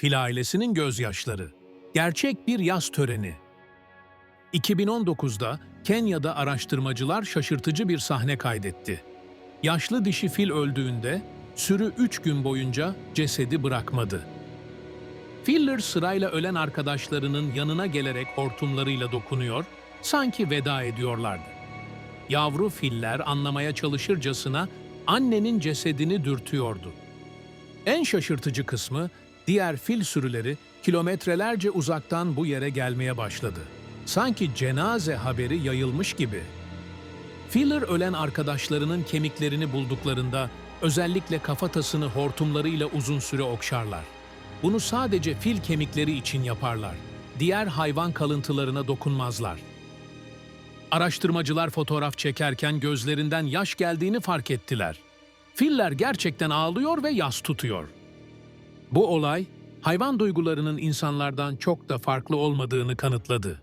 Fil ailesinin gözyaşları. Gerçek bir yaz töreni. 2019'da Kenya'da araştırmacılar şaşırtıcı bir sahne kaydetti. Yaşlı dişi fil öldüğünde sürü 3 gün boyunca cesedi bırakmadı. Filler sırayla ölen arkadaşlarının yanına gelerek hortumlarıyla dokunuyor, sanki veda ediyorlardı. Yavru filler anlamaya çalışırcasına annenin cesedini dürtüyordu. En şaşırtıcı kısmı diğer fil sürüleri kilometrelerce uzaktan bu yere gelmeye başladı. Sanki cenaze haberi yayılmış gibi. Filler ölen arkadaşlarının kemiklerini bulduklarında özellikle kafatasını hortumlarıyla uzun süre okşarlar. Bunu sadece fil kemikleri için yaparlar. Diğer hayvan kalıntılarına dokunmazlar. Araştırmacılar fotoğraf çekerken gözlerinden yaş geldiğini fark ettiler. Filler gerçekten ağlıyor ve yas tutuyor. Bu olay hayvan duygularının insanlardan çok da farklı olmadığını kanıtladı.